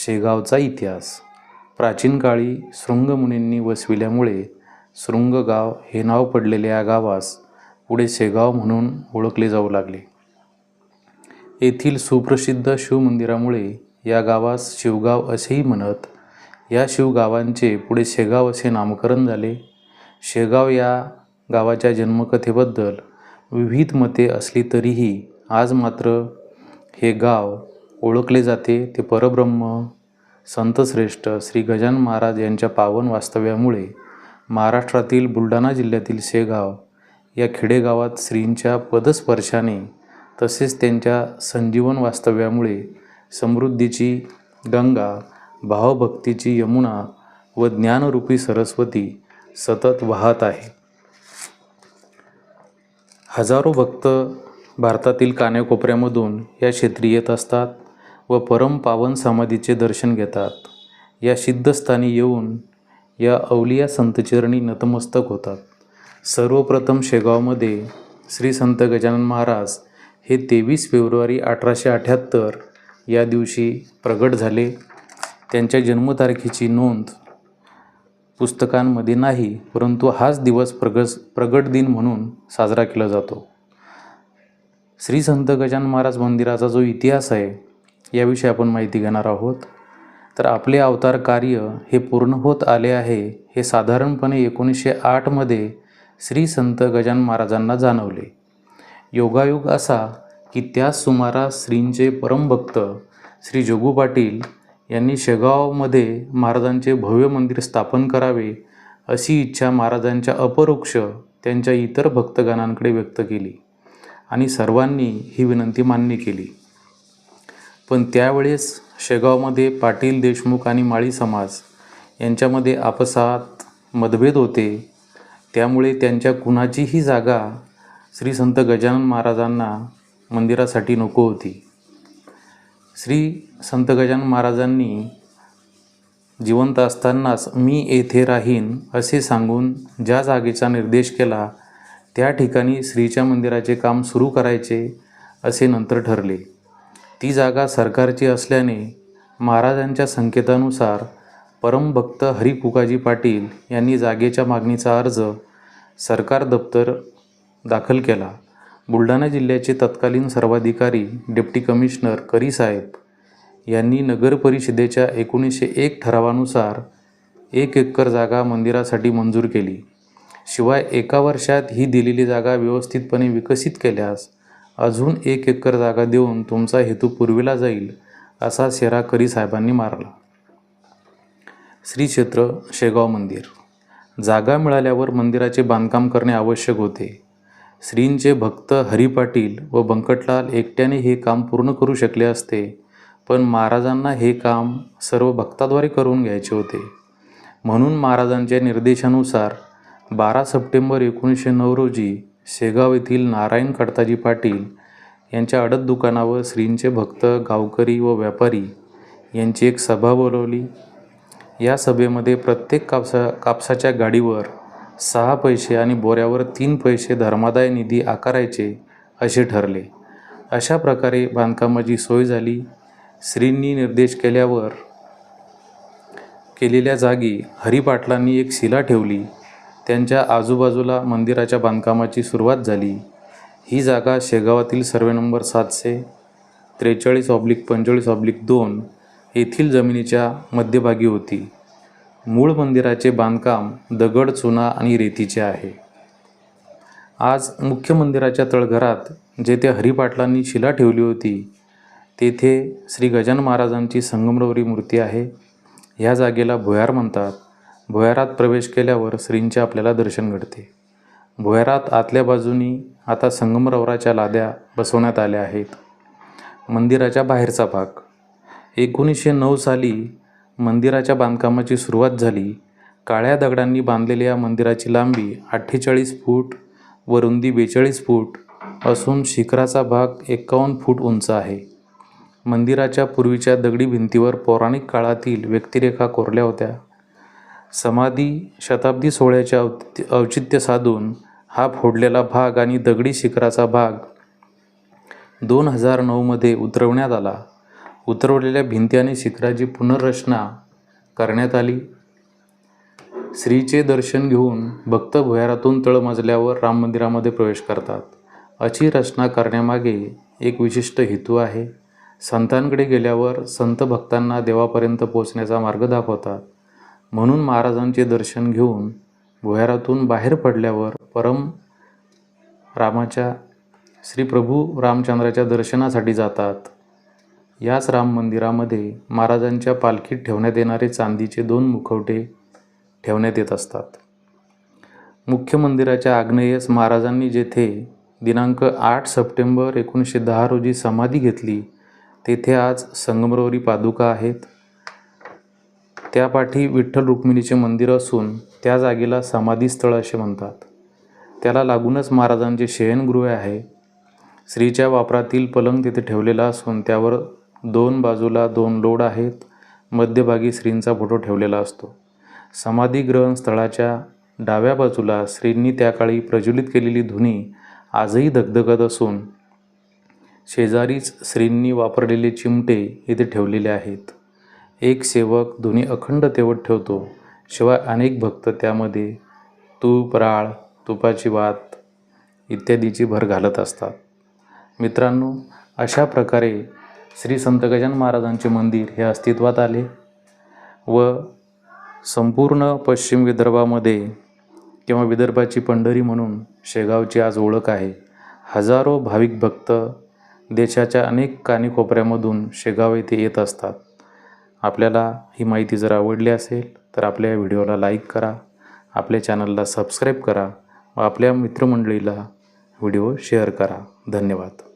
शेगावचा इतिहास. प्राचीन काळी शृंगमुनींनी वसविल्यामुळे शृंगगाव हे नाव पडलेल्या या गावास पुढे शेगाव म्हणून ओळखले जाऊ लागले. येथील सुप्रसिद्ध शिवमंदिरामुळे या गावास शिवगाव असेही म्हणत या शिवगावांचे पुढे शेगाव असे नामकरण झाले. शेगाव या गावाच्या जन्मकथेबद्दल विविध मते असली तरीही आज मात्र हे गाव ओळखले जाते ते परब्रह्म संतश्रेष्ठ श्री गजान महाराज यांच्या पावन वास्तव्यामुळे महाराष्ट्रातील बुलढाणा जिल्ह्यातील शेगाव या खेडेगावात श्रींच्या पदस्पर्शाने तसेच त्यांच्या संजीवन वास्तव्यामुळे समृद्धीची गंगा भावभक्तीची यमुना व ज्ञानरूपी सरस्वती सतत वाहत आहे. हजारो भक्त भारतातील कानेकोपऱ्यामधून या क्षेत्री येत असतात. व परमपावन समाधीचे दर्शन घेतात. या सिद्धस्थानी येऊन या अवलिया संतचरणी नतमस्तक होतात. सर्वप्रथम शेगावमध्ये श्री संत गजानन महाराज हे तेवीस फेब्रुवारी अठराशे अठ्ठ्याहत्तर या दिवशी प्रगट झाले. त्यांच्या जन्मतारखेची नोंद पुस्तकांमध्ये नाही परंतु हाच दिवस प्रगस प्रगट दिन म्हणून साजरा केला जातो. श्री संत गजानन महाराज मंदिराचा जो इतिहास आहे याविषयी आपण माहिती घेणार आहोत. तर आपले अवतार कार्य हे पूर्ण होत आले आहे हे साधारणपणे एकोणीसशे आठमध्ये श्री संत गजान महाराजांना जाणवले. योगायोग असा की त्याच सुमारास श्रींचे परमभक्त श्री जोगू पाटील यांनी शेगावमध्ये महाराजांचे भव्य मंदिर स्थापन करावे अशी इच्छा महाराजांच्या अपरोक्ष त्यांच्या इतर भक्तगणांकडे व्यक्त केली आणि सर्वांनी ही विनंती मान्य केली. पण त्यावेळेस शेगावमध्ये पाटील देशमुख आणि माळी समाज यांच्यामध्ये आपसात मतभेद होते. त्यामुळे त्यांच्या कुणाचीही जागा श्री संत गजानन महाराजांना मंदिरासाठी नको होती. श्री संत गजानन महाराजांनी जिवंत असतानाच मी येथे राहीन असे सांगून ज्या जागेचा निर्देश केला त्या ठिकाणी श्रीच्या मंदिराचे काम सुरू करायचे असे नंतर ठरले. ती जागा सरकारची असल्याने महाराजांच्या संकेतानुसार परमभक्त हरिपुकाजी पाटील यांनी जागेच्या मागणीचा अर्ज सरकार दप्तर दाखल केला. बुलढाणा जिल्ह्याचे तत्कालीन सर्वाधिकारी डेप्टी कमिशनर करी साहेब यांनी नगर परिषदेच्या एकोणीसशे एक ठरावानुसार एक एकर जागा मंदिरासाठी मंजूर केली. शिवाय एका वर्षात ही दिलेली जागा व्यवस्थितपणे विकसित केल्यास अजून एक एकर जागा देऊन तुमचा हेतू पुरविला जाईल असा शेरा करी साहेबांनी मारला. श्री क्षेत्र शेगाव मंदिर. जागा मिळाल्यावर मंदिराचे बांधकाम करणे आवश्यक होते. श्रींचे भक्त हरी पाटील व बंकटलाल एकट्याने हे काम पूर्ण करू शकले असते पण महाराजांना हे काम सर्व भक्ताद्वारे करून घ्यायचे होते. म्हणून महाराजांच्या निर्देशानुसार बारा सप्टेंबर एकोणीसशे नऊ रोजी शेगाव येथील नारायण कडताजी पाटील यांच्या अडत दुकानावर श्रींचे भक्त गावकरी व व्यापारी यांची एक सभा बोलवली. या सभेमध्ये प्रत्येक कापसा कापसाच्या गाडीवर सहा पैसे आणि बोऱ्यावर तीन पैसे धर्मादाय निधी आकारायचे असे ठरले. अशा प्रकारे बांधकामाची सोय झाली. श्रींनी निर्देश केल्यावर केलेल्या जागी हरिपाटलांनी एक शिला ठेवली. त्यांच्या आजूबाजूला मंदिराच्या बांधकामाची सुरुवात झाली. ही जागा शेगावातील सर्वे नंबर सातशे त्रेचाळीस ऑब्लिक पंचेचाळीस ऑब्लिक दोन येथील जमिनीच्या मध्यभागी होती. मूळ मंदिराचे बांधकाम दगड चुना आणि रेतीचे आहे. आज मुख्य मंदिराच्या तळघरात जेथे हरिपाटलांनी शिला ठेवली होती तेथे श्री गजान महाराजांची संगमरवरी मूर्ती आहे. ह्या जागेला भुयार म्हणतात. भुयारात प्रवेश केल्यावर श्रींचे आपल्याला दर्शन घडते. भुयारात आतल्या बाजूनी आता संगमरवराच्या लाद्या बसवण्यात आल्या आहेत. मंदिराच्या बाहेरचा भाग. एकोणीसशे नऊ साली मंदिराच्या बांधकामाची सुरुवात झाली. काळ्या दगडांनी बांधलेल्या या मंदिराची लांबी अठ्ठेचाळीस फूट व रुंदी बेचाळीस फूट असून शिखराचा भाग एकावन्न फूट उंच आहे. मंदिराच्या पूर्वीच्या दगडी भिंतीवर पौराणिक काळातील व्यक्तिरेखा कोरल्या होत्या. समाधी शताब्दी सोहळ्याचे औचित्य औचित्य साधून हा फोडलेला भाग आणि दगडी शिखराचा भाग दोन हजार नऊमध्ये उतरवण्यात आला. उतरवलेल्या भिंती आणि शिखराची पुनर्रचना करण्यात आली. श्रीचे दर्शन घेऊन भक्त भुयारातून तळमजल्यावर राम मंदिरामध्ये प्रवेश करतात. अशी रचना करण्यामागे एक विशिष्ट हेतू आहे. संतांकडे गेल्यावर संत भक्तांना देवापर्यंत पोचण्याचा मार्ग दाखवतात. म्हणून महाराजांचे दर्शन घेऊन भुयारातून बाहेर पडल्यावर परम रामाच्या श्री प्रभू रामचंद्राच्या दर्शनासाठी जातात. याच राम मंदिरामध्ये महाराजांच्या पालखीत ठेवण्यात येणारे चांदीचे दोन मुखवटे ठेवण्यात येत असतात. मुख्य मंदिराच्या आग्नेयेस महाराजांनी जेथे दिनांक आठ सप्टेंबर एकोणीसशे दहा रोजी समाधी घेतली तेथे आज संगमरवरी पादुका आहेत. त्या पाठी विठ्ठल रुक्मिणीचे मंदिर असून त्या जागेला समाधीस्थळ असे म्हणतात. त्याला लागूनच महाराजांचे शयनगृह आहे. स्त्रीच्या वापरातील पलंग तिथे ठेवलेला असून त्यावर दोन बाजूला दोन लोड आहेत. मध्यभागी श्रींचा फोटो ठेवलेला असतो. समाधीग्रहण स्थळाच्या डाव्या बाजूला श्रींनी त्या काळी प्रज्वलित केलेली धुनी आजही धगधगत असून शेजारीच श्रींनी वापरलेले चिमटे इथे ठेवलेले आहेत. एक सेवक दोन्ही अखंड तेवत ठेवतो. शिवाय अनेक भक्त त्यामध्ये तूप राळ तुपाची वात इत्यादीची भर घालत असतात. मित्रांनो अशा प्रकारे श्री संत गजानन महाराजांचे मंदिर हे अस्तित्वात आले व संपूर्ण पश्चिम विदर्भामध्ये किंवा विदर्भाची पंढरी म्हणून शेगावची आज ओळख आहे. हजारो भाविक भक्त देशाच्या अनेक कानीकोपऱ्यामधून शेगाव येथे येत असतात. आपल्याला ही माहिती जर आवडली असेल तर आपल्या व्हिडिओला लाईक करा. आपल्या चॅनलला सबस्क्राईब करा व आपल्या मित्रमंडळीला व्हिडिओ शेअर करा. धन्यवाद.